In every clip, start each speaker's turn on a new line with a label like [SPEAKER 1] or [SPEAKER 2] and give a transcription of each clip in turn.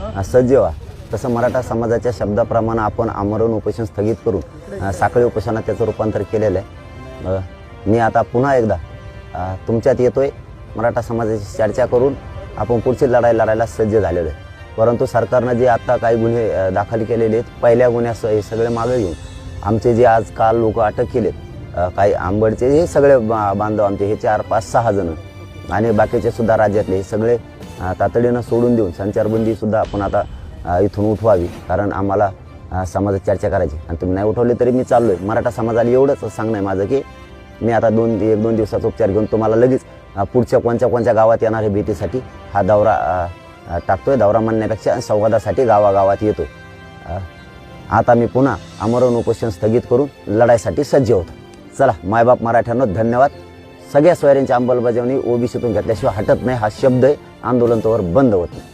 [SPEAKER 1] सजीव सज्ज व्हा तसं मराठा समाजाच्या शब्दाप्रमाणे आपण आमरण उपोषण स्थगित करून साखळी उपोषणात त्याचं रूपांतर केलेलं आहे. मी आता पुन्हा एकदा तुमच्यात येतोय मराठा समाजाची चर्चा करून आपण पुढची लढाई लढायला सज्ज झालेलो आहे. परंतु सरकारनं जे आत्ता काही गुन्हे दाखल केलेले आहेत पहिल्या गुन्ह्यास हे सगळे मागे घेऊन आमचे जे आज काल लोक अटक केलेत काही आंबडचे हे सगळे बांधव आमचे हे चार पाच सहा जण. आणि बाकीचे सुद्धा राज्यातले हे सगळे तातडीनं सोडून देऊन संचारबंदीसुद्धा आपण आता इथून उठवावी. कारण आम्हाला समाजात चर्चा करायची. आणि तुम्ही नाही उठवले तरी मी चाललो आहे मराठा समाजाला एवढंच सांगणं आहे माझं की मी आता दोन एक दोन दिवसाचा उपचार घेऊन तुम्हाला लगेच पुढच्या कोणत्या कोणत्या गावात येणार आहे भेटीसाठी हा दौरा टाकतोय. दौरा म्हणण्यापेक्षा संवादासाठी गावागावात येतो आता मी पुन्हा अमरण उपोषण स्थगित करून लढाईसाठी सज्ज होतो. चला मायबाप मराठ्यांनो धन्यवाद. सगळ्या सोयऱ्यांची अंमलबजावणी ओबीसीतून घेतल्याशिवाय हटत नाही. हा शब्द आहे. आंदोलन तोवर बंद होत नाही.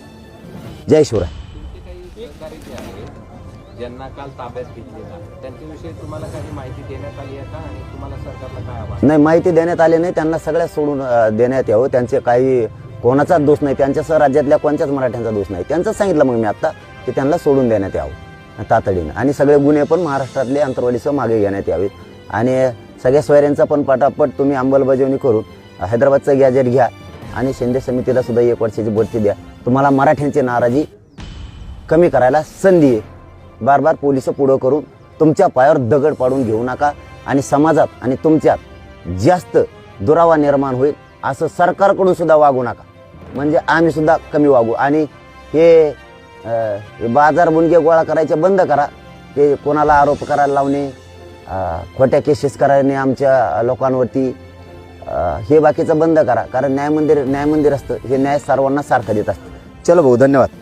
[SPEAKER 1] जय शिवराय.
[SPEAKER 2] तुमचे काही सहकारी जे आहेत ज्यांना काल ताब्यात घेतलेला त्यांच्याविषयी तुम्हाला काही माहिती देण्यात आली आहे का? आणि तुम्हाला सरकारला काय आवाहन?
[SPEAKER 1] नाही माहिती देण्यात आली नाही. त्यांना सगळ्या सोडून देण्यात यावं. त्यांचे काही कोणाचाच दोष नाही. त्यांच्यासह राज्यातल्या कोणत्याच मराठ्यांचा दोष नाही. त्यांचंच सांगितलं मग मी आत्ता की त्यांना सोडून देण्यात यावं. तातडीनं. आणि सगळे गुन्हे पण महाराष्ट्रातले अंतर्वालीसह मागे घेण्यात यावेत. आणि सगळ्या सोयऱ्यांचा पण पटापट तुम्ही अंमलबजावणी करून हैदराबादचं गॅजेट घ्या आणि शिंदे समितीला सुद्धा एक वर्षाची बढती द्या. तुम्हाला मराठ्यांची नाराजी कमी करायला संधी आहे. बार बार पोलीस पुढं करून तुमच्या पायावर दगड पाडून घेऊ नका आणि समाजात आणि तुमच्यात जास्त दुरावा निर्माण होईल असं सरकारकडून सुद्धा वागू नका. म्हणजे आम्ही सुद्धा कमी वागू. आणि हे बाजार बुणगे गोळा करायचे बंद करा. ते कोणाला आरोप करायला लावणे खोट्या केसेस करायने आमच्या लोकांवरती हे बाकीचं बंद करा. कारण न्याय मंदिर न्याय मंदिर असतं. हे न्याय सर्वांना सारखं देत असतं. चलो भाऊ धन्यवाद.